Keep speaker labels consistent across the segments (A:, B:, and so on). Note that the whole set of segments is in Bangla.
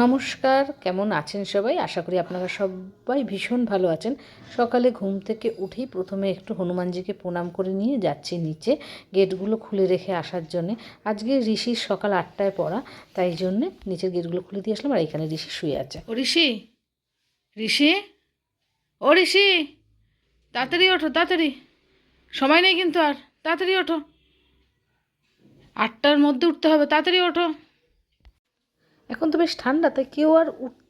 A: নমস্কার, কেমন আছেন সবাই? আশা করি আপনারা সবাই ভীষণ ভালো আছেন। সকালে ঘুম থেকে উঠেই প্রথমে একটু হনুমানজিকে প্রণাম করে নিয়ে যাচ্ছি নিচে, গেটগুলো খুলে রেখে আসার জন্যে। আজকে ঋষির সকাল আটটায় পড়া, তাই জন্যে নিচের গেটগুলো খুলে দিয়ে আসলাম আর এখানে ঋষি শুয়ে আছে।
B: ও ঋষি ঋষি, ও ঋষি, তাড়াতাড়ি ওঠো, তাড়াতাড়ি। সময় নেই কিন্তু আর, তাড়াতাড়ি ওঠো। আটটার মধ্যে উঠতে হবে, তাড়াতাড়ি ওঠো।
A: এখন তো বেশ ঠান্ডা তাই কেউ আর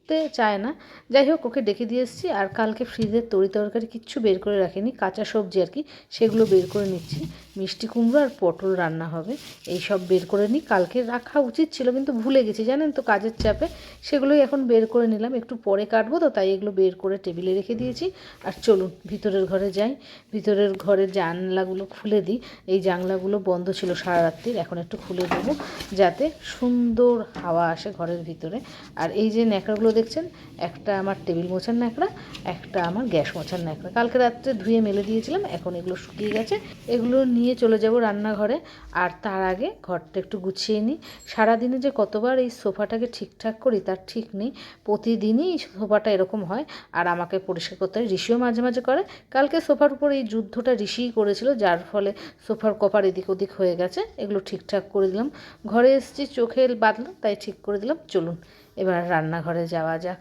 A: উঠতে চায় না। যাই হোক, ওকে ডেকে দিয়ে এসেছি আর কালকে ফ্রিজের তরি তরকারি কিচ্ছু বের করে রাখিনি, কাঁচা সবজি আর কি, সেগুলো বের করে নিচ্ছি। মিষ্টি কুমড়ো আর পটল রান্না হবে, এই সব বের করে নিই। কালকে রাখা উচিত ছিল, কিন্তু ভুলে গেছি, জানেন তো কাজের চাপে। সেগুলোই এখন বের করে নিলাম, একটু পরে কাটবো তো, তাই এগুলো বের করে টেবিলে রেখে দিয়েছি। আর চলুন, ভিতরের ঘরে যাই। ভিতরের ঘরের জানলাগুলো খুলে দিই। এই জানলাগুলো বন্ধ ছিল সারা রাত্রির, এখন একটু খুলে দেবো, যাতে সুন্দর হাওয়া আসে ঘরের ভিতরে। আর এই যে ন্যাকড়াগুলো দেখছেন, একটা আমার টেবিল মোছার ন্যাকড়া, একটা আমার গ্যাস মোছার ন্যাকড়া। কালকে রাত্রে ধুয়ে মেলে দিয়েছিলাম, এখন এগুলো শুকিয়ে গেছে। এগুলো নিয়ে চলে যাব রান্নাঘরে, আর তার আগে ঘরটা একটু গুছিয়ে নিই। সারাদিনে যে কতবার এই সোফাটাকে ঠিকঠাক করি তার ঠিক নেই। প্রতিদিনই সোফাটা এরকম হয়, আর আমাকে পরিষ্কার করতে হয়। ঋষিও মাঝে মাঝে করে। কালকে সোফার উপর এই যুদ্ধটা ঋষিই করেছিল, যার ফলে সোফার কপার এদিক ওদিক হয়ে গেছে। এগুলো ঠিকঠাক করে দিলাম। ঘরে এসেছি চোখে বাঁধলো তাই ঠিক করে দিলাম। চলুন এবার রান্নাঘরে যাওয়া যাক।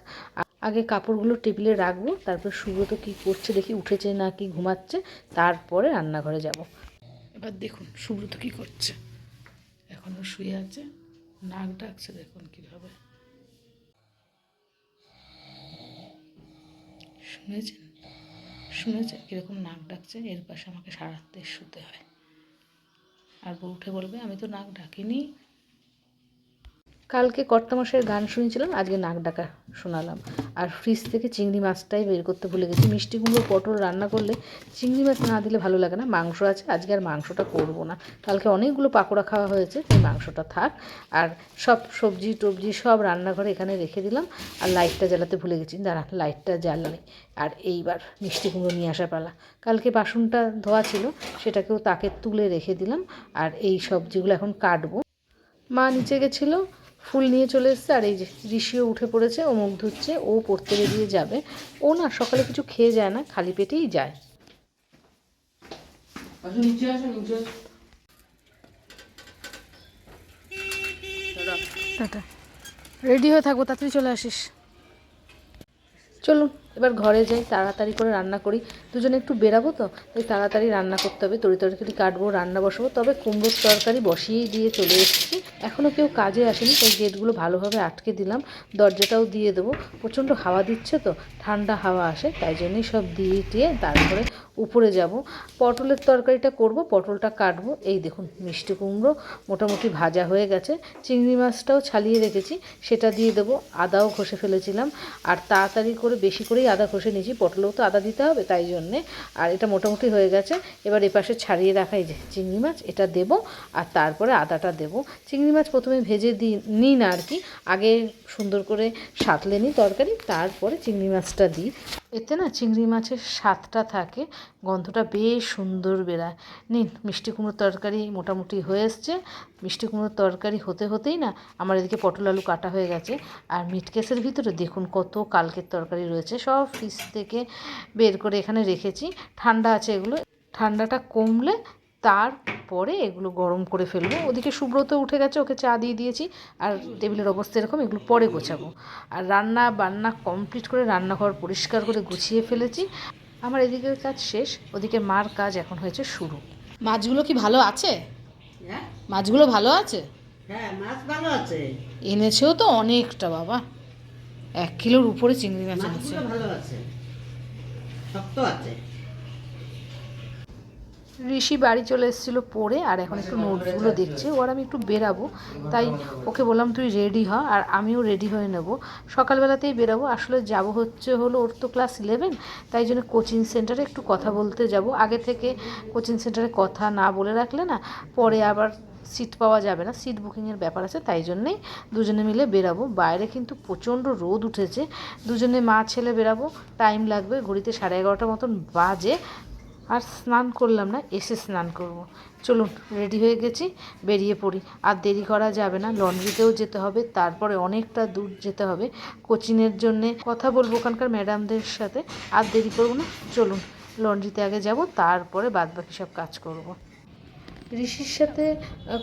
A: আগে কাপড়গুলো টেবিলে রাখব, তারপর সুব্রত কী করছে দেখি উঠেছে না কি ঘুমাচ্ছে, তারপরে রান্নাঘরে যাব।
B: এবার দেখুন সুব্রত কি করছে। এখনও শুয়ে আছে, নাক ডাকছে, দেখুন কীভাবে। শুনেছেন? শুনেছেন? কীরকম নাক ডাকছে, এর পাশে আমাকে সারাতে শুতে হয়। আর বউ উঠে বলবে, আমি তো নাক ডাকিনি
A: কালকে কর্তামশাইয়ের গান শুনেছিলাম, আজকে নাক ডাকা শোনালাম। আর ফ্রিজ থেকে চিংড়ি মাছটাই বের করতে ভুলে গেছি। মিষ্টি কুমড়ো, পটল রান্না করলে চিংড়ি মাছ না দিলে ভালো লাগে না, মাংস আছে, আজকে আর মাংসটা করব না। কালকে অনেকগুলো পাকোড়া খাওয়া হয়েছে সেই মাংসটা থাক। আর সব সবজি টবজি সব রান্নাঘরে এখানে রেখে দিলাম। আর লাইটটা জ্বালাতে ভুলে গেছি। দাঁড়া লাইটটা জ্বালাই আর এইবার মিষ্টি কুমড়ো নিয়ে আসা পালা। কালকে বাসনটা ধোয়া ছিল, সেটাকেও তাকে তুলে রেখে দিলাম। আর এই সবজিগুলো এখন কাটবো। মা নিচে গেছিল ফুল নিয়ে চলে এসছে আর এই যে ঋষিও উঠে পড়েছে ও মুখ ধুচ্ছে ও পড়তে বেরিয়ে যাবে। ও না সকালে কিছু খেয়ে যায় না খালি পেটেই যায়।
B: রেডি হয়ে থাকব তাড়াতাড়ি চলে আসিস।
A: চলুন। এবার ঘরে যাই, তাড়াতাড়ি করে রান্না করি। দুজনে একটু বেরাবো তো, তাই তাড়াতাড়ি রান্না করতে হবে। তরি তরকারি কাটবো, রান্না বসাবো। তবে কুমড়োর তরকারি বসিয়েই দিয়ে চলে এসেছি। এখনও কেউ কাজে আসেনি, তাই গেটগুলো ভালোভাবে আটকে দিলাম। দরজাটাও দিয়ে দেবো। প্রচণ্ড হাওয়া দিচ্ছে তো, ঠান্ডা হাওয়া আসে, তাই জন্যই সব দিয়ে টিয়ে তারপরে উপরে যাব। পটলের তরকারিটা করব, পটলটা কাটবো। এই দেখুন, মিষ্টি কুমড়ো মোটামুটি ভাজা হয়ে গেছে। চিংড়ি মাছটাও ছালিয়ে রেখেছি, সেটা দিয়ে দেবো। আদাও ঘষে ফেলেছিলাম। আর তাড়াতাড়ি করে বেশি করেই আদা কষে নিয়েছি, পটলেও তো আদা দিতে হবে তাই জন্যে। আর এটা মোটামুটি হয়ে গেছে। এবার এপাশে ছাড়িয়ে রাখাই যে চিংড়ি মাছ, এটা দেব। আর তারপরে আদাটা দেব। চিংড়ি মাছ প্রথমে ভেজে দিই নিই না আর কি। আগে সুন্দর করে সাঁতলে নিই তরকারি, তারপরে চিংড়ি মাছটা দিই। এতে না চিংড়ি মাছের স্বাদটা থাকে, গন্ধটা বেশ সুন্দর বেরায় নিন মিষ্টি কুমড়োর তরকারি মোটামুটি হয়ে এসছে। মিষ্টি কুমড়োর তরকারি হতে হতেই না আমার এদিকে পটল আলু কাটা হয়ে গেছে। আর মিট কেসের ভিতরে দেখুন কত কালকের তরকারি রয়েছে। সব ফ্রিজ থেকে বের করে এখানে রেখেছি। ঠান্ডা আছে এগুলো। ঠান্ডাটা কমলে তারপরে এগুলো গরম করে ফেলব। ওদিকে সুব্রত উঠে গেছে ওকে চা দিয়ে দিয়েছি। আর টেবিলের অবস্থা এরকম এগুলো পরে গোছাবো। আর রান্না বান্না কমপ্লিট করে রান্নাঘর পরিষ্কার করে গুছিয়ে ফেলেছি। আমার এদিকের কাজ শেষ ওদিকে মার কাজ এখন হয়েছে শুরু।
B: মাছগুলো কি ভালো আছে?
C: হ্যাঁ?
B: মাছগুলো ভালো আছে?
C: হ্যাঁ মাছ ভালো আছে।
B: এনেছেও তো অনেকটা বাবা। এক কিলোর উপরে চিংড়ি মাছ এনেছে।
C: ভালো আছে। শক্ত আছে।
A: ঋষি বাড়ি চলে এসেছিল পড়ে, আর এখন একটু নোটসগুলো দেখছে। ওর আমি একটু বেরাবো, তাই ওকে বললাম, তুই রেডি হ, আর আমিও রেডি হয়ে নেব। সকালবেলাতেই বেরাবো। আসলে যাব হচ্ছে হলো, ওর তো ক্লাস ইলেভেন তাই জন্য কোচিং সেন্টারে একটু কথা বলতে যাব। আগে থেকে কোচিং সেন্টারে কথা না বলে রাখলে না, পরে আবার সিট পাওয়া যাবে না। সিট বুকিংয়ের ব্যাপার আছে, তাই জন্যেই দুজনে মিলে বেরাবো। বাইরে কিন্তু প্রচণ্ড রোদ উঠেছে। দুজনে মা ছেলে বেরাবো টাইম লাগবে। ঘড়িতে সাড়ে এগারোটা মতন বাজে। আর স্নান করলাম না, এসে স্নান করব। চলুন রেডি হয়ে গেছি, বেরিয়ে পড়ি আর দেরি করা যাবে না, লন্ড্রিতেও যেতে হবে, তারপরে অনেকটা দূর যেতে হবে কোচিংয়ের জন্যে কথা বলব ওখানকার ম্যাডামদের সাথে, আর দেরি করব না চলুন, লন্ড্রিতে আগে যাব, তারপরে বাদ বাকি সব কাজ করব। ঋষির সাথে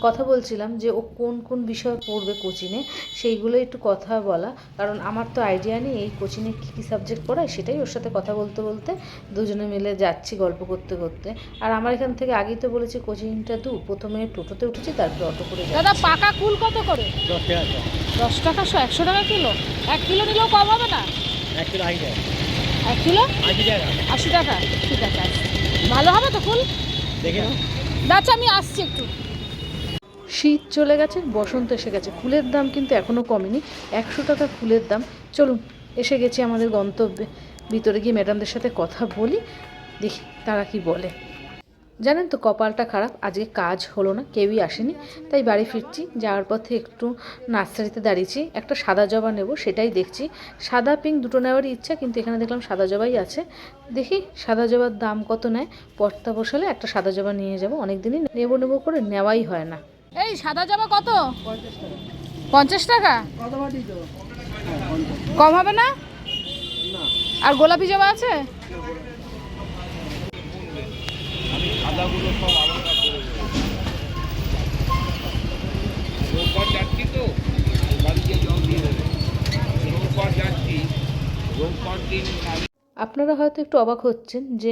A: কথা বলছিলাম যে ও কোন কোন বিষয় পড়বে কোচিংয়ে সেইগুলো একটু কথা বলা। কারণ আমার তো আইডিয়া নেই এই কোচিংয়ে কী কী সাবজেক্ট পড়ায় সেটাই ওর সাথে কথা বলতে বলতে দুজনে মিলে যাচ্ছি গল্প করতে করতে। আর আমার এখান থেকে আগেই তো বলেছি কোচিংটা দু প্রথমে টোটোতে উঠেছি তারপরে অটো করে
B: দাদা পাকা কুল কত করে? দশ টাকা শো একশো টাকা কিলো? এক কিলো নিলেও কম হবে না? এক কিলো আশি টাকা। ঠিক আছে ভালো হবে তো ফুল আচ্ছা আমি আসছি একটু।
A: শীত চলে গেছে, বসন্ত এসে গেছে। ফুলের দাম কিন্তু এখনও কমেনি। একশো টাকা ফুলের দাম। চলুন, এসে গেছি আমাদের গন্তব্যে। ভিতরে গিয়ে ম্যাডামদের সাথে কথা বলি, দেখি তারা কি বলে। জানেন তো কপালটা খারাপ আজকে কাজ হলো না কেউই আসেনি তাই বাড়ি ফিরছি যাওয়ার পথে একটু নার্সারিতে দাঁড়িয়েছি একটা সাদা জবা নেব সেটাই দেখছি। সাদা পিঙ্ক দুটো নেওয়ারই ইচ্ছা কিন্তু এখানে দেখলাম সাদা জবাই আছে। দেখি সাদা জবার দাম কত নেয় পর্তা বসালে একটা সাদা জবা নিয়ে যাব অনেক দিনই নেব নেব করে নেওয়াই হয় না।
B: এই সাদা জামা কত? পঞ্চাশ টাকা। কম হবে না? আর গোলাপি জামা আছে?
D: রোববার যাচ্ছি তো? বাড়িতে জল দিয়ে দেবে। রোববার যাচ্ছি। রোববার দিন
A: আপনারা হয়তো একটু অবাক হচ্ছেন যে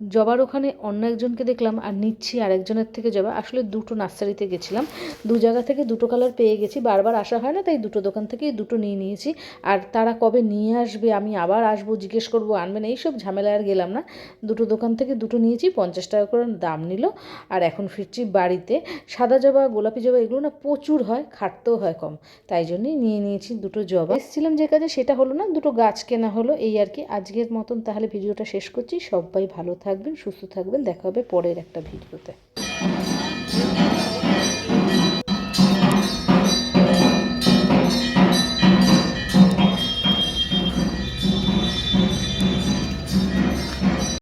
A: জবার ওখানে অন্য একজনকে দেখলাম আর নিচ্ছি আর একজনের থেকে জবা। আসলে দুটো নার্সারিতে গেছিলাম। দু জায়গা থেকে দুটো কালার পেয়ে গেছি। বারবার আসা হয় না, তাই দুটো দোকান থেকেই দুটো নিয়ে নিয়েছি। আর তারা কবে নিয়ে আসবে, আমি আবার আসব, জিজ্ঞেস করব আনবেন এইসব ঝামেলা আর গেলাম না। দুটো দোকান থেকে দুটো নিয়েছি, পঞ্চাশ টাকা করে দাম নিল। আর এখন ফিরছি বাড়িতে। সাদা জবা, গোলাপি জবা, এগুলো না প্রচুর হয়, খাটতেও হয় কম। তাই জন্যই নিয়ে নিয়েছি দুটো জবা। এসেছিলাম যে কাজে, সেটা হলো না, দুটো গাছ কেনা হলো, এই আর কি। আজকের মতন তাহলে ভিডিওটা শেষ করছি। সবাই ভালো থাকবেন সুস্থ থাকবেন। দেখা হবে পরের একটা ভিডিওতে।